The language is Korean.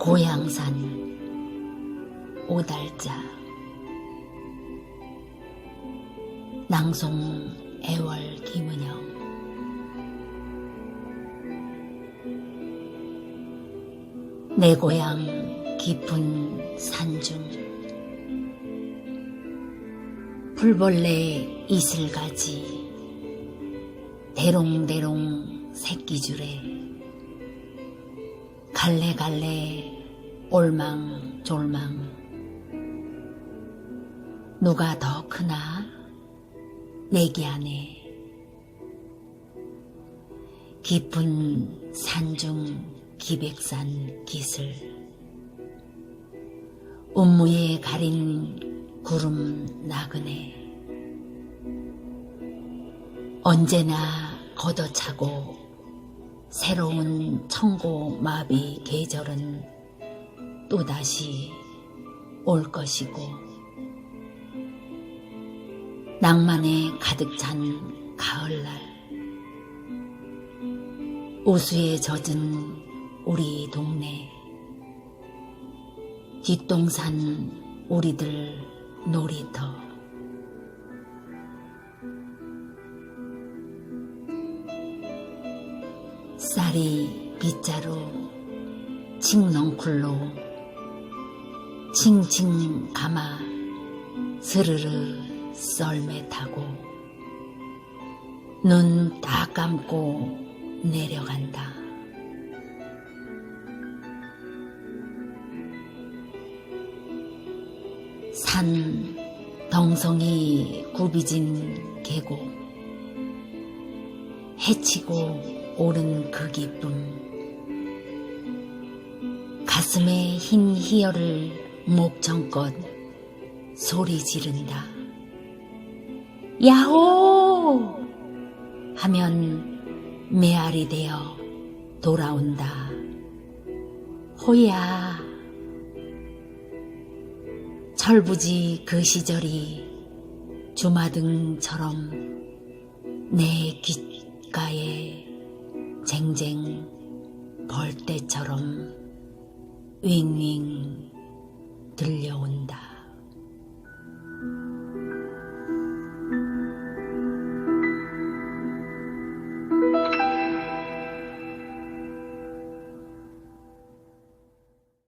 고향산 오달자. 낭송 애월 김은영. 내 고향 깊은 산중. 풀벌레 이슬가지. 대롱대롱 새끼줄에 갈래갈래 올망졸망. 누가 더 크나? 내기 안에 깊은 산중 기백산 기슬 운무에 가린 구름 나그네. 언제나 걷어차고 새로운 청고 마비 계절은 또다시 올 것이고 낭만에 가득 찬 가을날 우수에 젖은 우리 동네 뒷동산 우리들 놀이터 쌀이 빗자루 칡넝쿨로 칭칭 감아 스르르 썰매 타고 눈 다 감고 내려간다. 산 덩성이 굽이진 계곡 해치고 오른 그 기쁨. 가슴에 흰 희열을 목청껏 소리 지른다. 야호! 하면 메아리 되어 돌아온다. 호야! 철부지 그 시절이 주마등처럼 내 귓가에 쟁쟁 벌떼처럼 윙윙 들려온다.